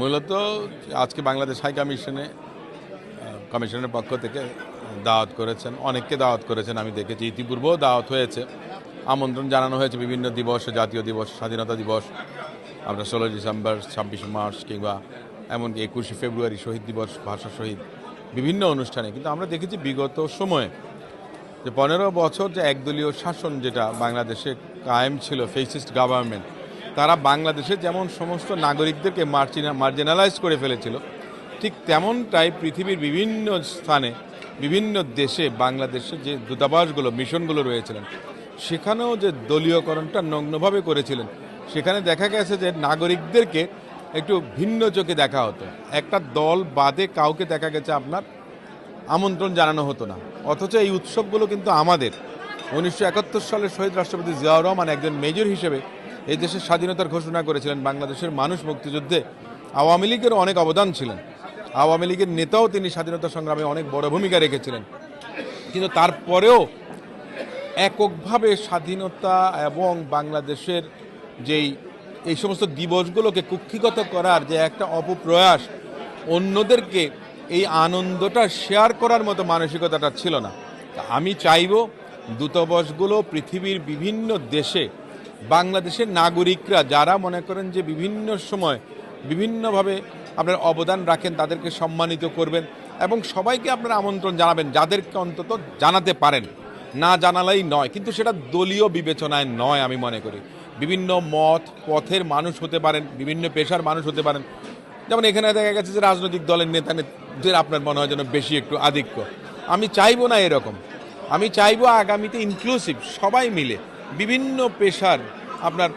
মূলত আজকে বাংলাদেশ হাই কমিশনে কমিশনের পক্ষ থেকে দাওয়াত করেছেন। অনেককে দাওয়াত করেছেন, আমি দেখেছি। ইতিপূর্বেও দাওয়াত হয়েছে। আমন্ত্রণ জানানো হয়েছে বিভিন্ন দিবস, জাতীয় দিবস, স্বাধীনতা দিবস। আপনার ষোলোই ডিসেম্বর, ছাব্বিশে মার্চ কিংবা এমনকি একুশে ফেব্রুয়ারি শহীদ দিবস, ভাষা শহীদ, বিভিন্ন অনুষ্ঠানে। কিন্তু আমরা দেখেছি বিগত সময়ে যে পনেরো বছর যে একদলীয় শাসন যেটা বাংলাদেশে কায়েম ছিল ফেসিস্ট গভর্নমেন্ট তারা বাংলাদেশে যেমন সমস্ত নাগরিকদেরকে মার্জিনা মার্জিনালাইজ করে ফেলেছিল, ঠিক তেমনটাই পৃথিবীর বিভিন্ন স্থানে, বিভিন্ন দেশে বাংলাদেশে যে দূতাবাসগুলো, মিশনগুলো রয়েছিলেন, সেখানেও যে দলীয়করণটা নগ্নভাবে করেছিলেন, সেখানে দেখা গেছে যে নাগরিকদেরকে একটু ভিন্ন চোখে দেখা হতো। একটা দল বাদে কাউকে দেখা গেছে আপনার আমন্ত্রণ জানানো হতো না। অথচ এই উৎসবগুলো কিন্তু আমাদের। উনিশশো একাত্তর সালে শহীদ রাষ্ট্রপতি জিয়াউর রহমান একজন মেজর হিসেবে এই দেশের স্বাধীনতার ঘোষণা করেছিলেন বাংলাদেশের মানুষ মুক্তিযুদ্ধে আওয়ামী লীগের অনেক অবদান ছিলেন। আওয়ামী লীগের নেতাও তিনি স্বাধীনতা সংগ্রামে অনেক বড় ভূমিকা রেখেছিলেন। কিন্তু তারপরেও এককভাবে স্বাধীনতা এবং বাংলাদেশের যেই এই সমস্ত দিবসগুলোকে কুক্ষিগত করার যে একটা অপপ্রয়াস, অন্যদেরকে এই আনন্দটা শেয়ার করার মতো মানসিকতাটা ছিল না। আমি চাইব দূতাবাসগুলো পৃথিবীর বিভিন্ন দেশে বাংলাদেশের নাগরিকরা যারা মনে করেন যে বিভিন্ন সময় বিভিন্নভাবে আপনার অবদান রাখেন, তাদেরকে সম্মানিত করবেন এবং সবাইকে আপনারা আমন্ত্রণ জানাবেন, যাদেরকে অন্তত জানাতে পারেন। না জানালেই নয়, কিন্তু সেটা দলীয় বিবেচনায় নয় আমি মনে করি। বিভিন্ন মত, পথের মানুষ হতে পারেন, বিভিন্ন পেশার মানুষ হতে পারেন। যেমন এখানে দেখা গেছে যে রাজনৈতিক দলের নেতা নেত্রীদের আপনার মনে হয় যেন বেশি একটু আধিক্য। আমি চাইব না এরকম। আমি চাইব আগামীতে ইনক্লুসিভ সবাই মিলে বিভিন্ন পেশার আপনার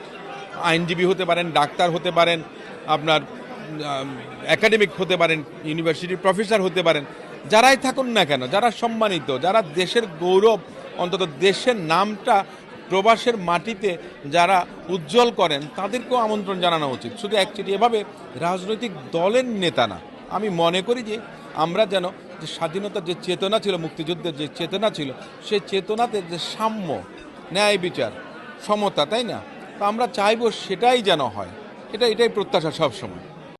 আইনজীবী হতে পারেন, ডাক্তার হতে পারেন, আপনার একাডেমিক হতে পারেন ইউনিভার্সিটির প্রফেসর হতে পারেন, যারাই থাকুন না কেন, যারা সম্মানিত, যারা দেশের গৌরব, অন্তত দেশের নামটা প্রবাসের মাটিতে যারা উজ্জ্বল করেন, তাদেরকেও আমন্ত্রণ জানানো উচিত। শুধু একচেটি এভাবে রাজনৈতিক দলের নেতা না। আমি মনে করি যে আমরা যেন যে স্বাধীনতার যে চেতনা ছিল, মুক্তিযুদ্ধের যে চেতনা ছিল, সেই চেতনাতে যে সাম্য ন্যায় বিচার, সমতা, তাই না? তো আমরা চাইব সেটাই যেন হয়। এটা, এটাই প্রত্যাশা সবসময়।